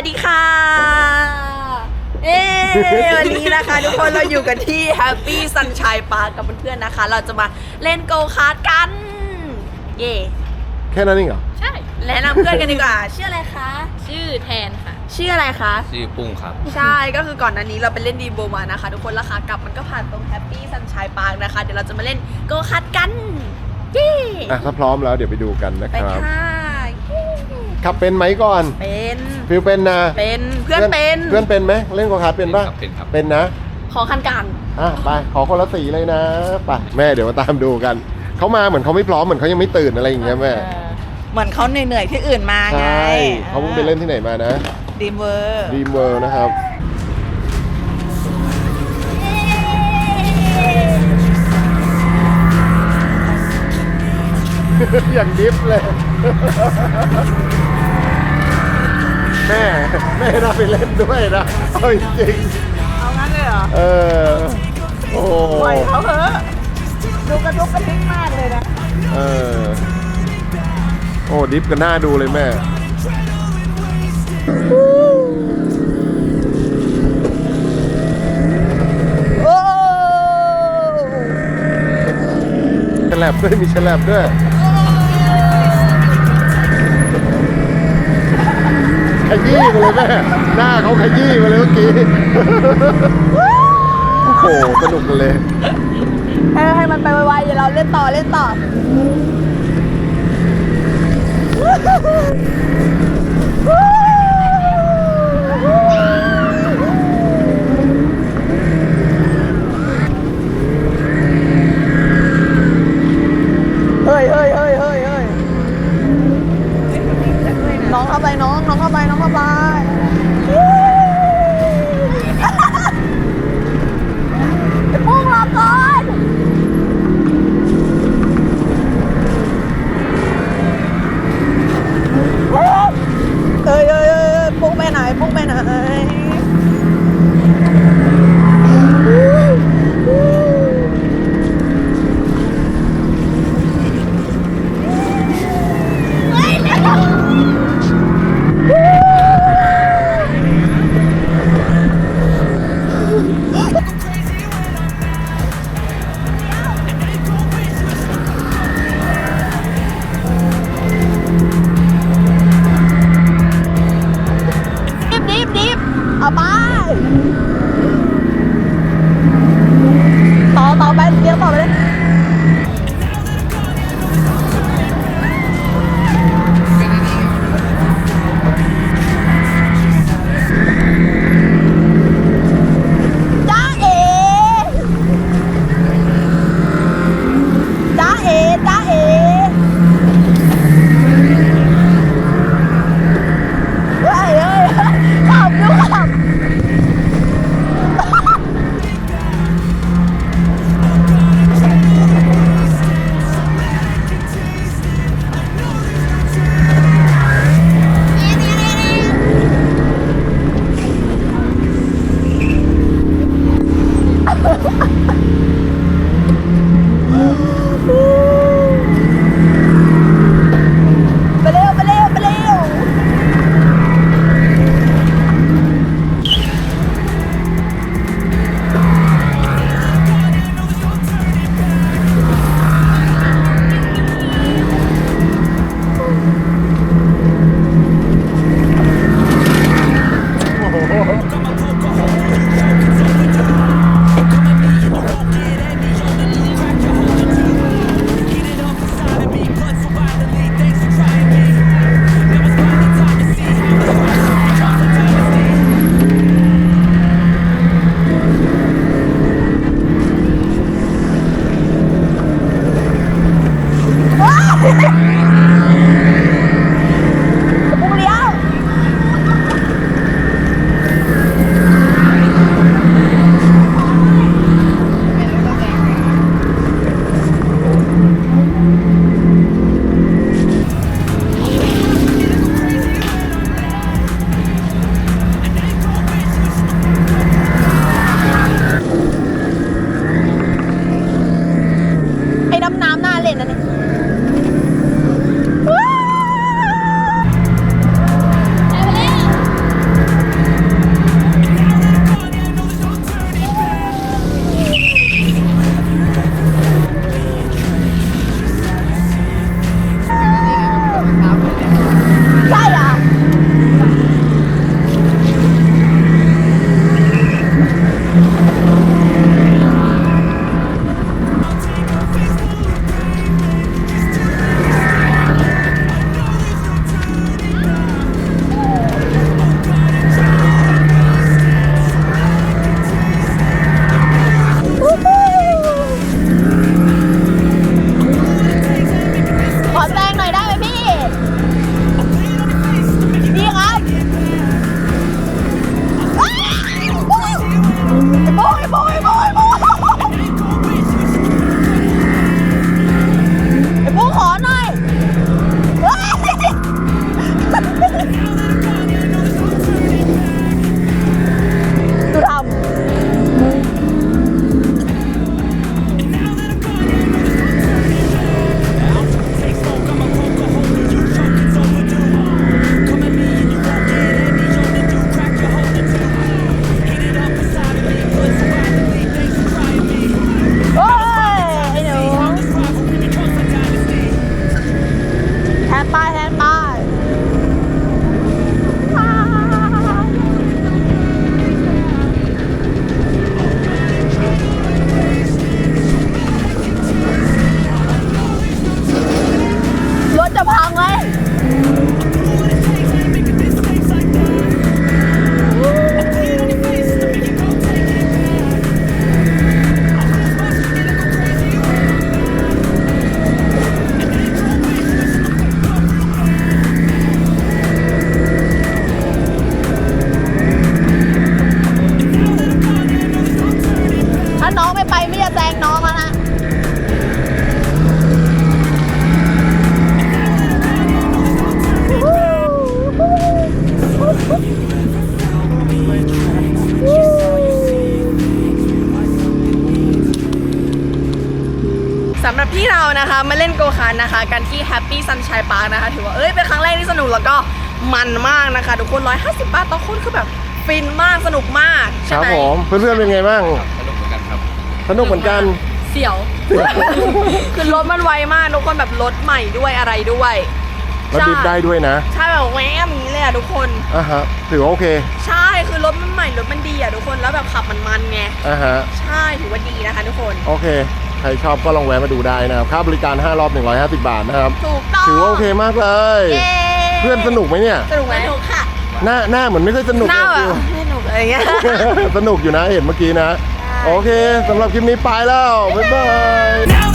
วัสดีค่ะ เอ้วันนี้นะคะ ทุกคนเราอยู่กันที่ Happy Sunshine Park กับเพื่อนๆนะคะ เราจะมาเล่นโกคาร์ทกัน เย่แค่นั้นเองเหรอ ใช่แนะนำเพื่อนกันดีกว่า ชื่ออะไรคะ ชื่อแทนค่ะ ชื่ออะไรคะ ชื่อปุ้งครับ ใช่ ก็คือก่อนหน้านี้เราไปเล่นดีโบมานะคะ ทุกคนราคากลับมันก็ผ่านตรง Happy Sunshine Park นะคะ เดี๋ยวเราจะมาเล่นโกคาร์ทกัน เย่อะถ้าพร้อมแล้วเดี๋ยวไปดูกันนะไปครับค่ะเย่ขับเป็นไหมก่อน เป็น ฟิลเป็นนะเป็นเพื่อนเป็นเพื่อนเป็นไหมเล่นโกคาร์ทเป็นปะเป็นครับเป็นนะขอคันกลางอะไปขอคนละสีเลยนะไปแม่เดี๋ยวมาตามดูกันเขามาเหมือนเขาไม่พร้อมเหมือนเขายังไม่ตื่นอะไรอย่างเงี้ยแม่เหมือนเขาเหนื่อยๆที่อื่นมาไงใช่เขาเพิ่งไปเล่นที่ไหนมานะดีมเวอร์ดีมเวิร์นะครับอย่างดิฟเลย แม่แม่น่าไปเล่นด้วยนะเอาจริงเอางั้นเลยเหรอๆเออโอ้โหปล่อยเขาเถอะดูกระดุกกระดิกมากเลยนะเออโอ้ดิฟกันหน้าดูเลยแม่โอ้ฉลับด้วยมีฉลับด้วย ยี้มาเลยแม่หน้าเขาขยี้มาเลยเมื่อกี้โอ้โหสนุกเลยให้ให้มันไปไวๆเดี๋ยวเราเล่นต่อเล่นต่อ เฮ้ยเฮ้ยเฮ้ยเฮ้ยเฮ้ย น้องน้องเข้าไปน้องเข้าไปไอ้ปุ้งรอก่อนเอ้ยเอ้ยเอ้ยเอ้ยปุ้งไปไหนปุ้งไปไหน เอาไปต่อต่อไปเดี๋ยวต่อไปเลย ที่เรานะคะมาเล่นโกคาร์ทนะคะ กันที่ Happy Sunshine Park นะคะ ถือว่าเอ้ยเป็นครั้งแรกที่สนุกแล้วก็มันมากนะคะ ทุกคน 150 บาทต่อคนคือแบบฟินมากสนุกมากคใช่รับไหมผมเพื่อนๆเป็นไงบ้างสนุกเหมือนกันครับ สนุกเหมือนกันเสียว คือรถมันไวมากทุกคนแบบรถใหม่ด้วยอะไรด้วยแล้วดิฟได้ด้วยนะใช่แบบแหวมอย่างนี้เลยอะทุกคน อะฮะถือว่าโอเคใช่คือรถมันใหม่รถมันดีอะทุกคนแล้วแบบขับมันมันๆไง อะฮะใช่ถือว่าดีนะคะทุกคน โอเค ใครชอบก็ลองแวะมาดูได้นะครับค่าบริการ 5 รอบ 150 บาทนะครับ ถูกต้องถือว่าโอเคมากเลย เย้เพื่อนสนุกไหมเนี่ย สนุกไหมสนุกค่ะ หน้าหน้าเหมือนไม่ค่อยสนุกหน้าเลยแบบไม่สนุกอะไรเงี้ย สนุกอยู่นะเห็นเมื่อกี้นะ โอเคสำหรับคลิปนี้ไปแล้ว บ๊ายบาย Now that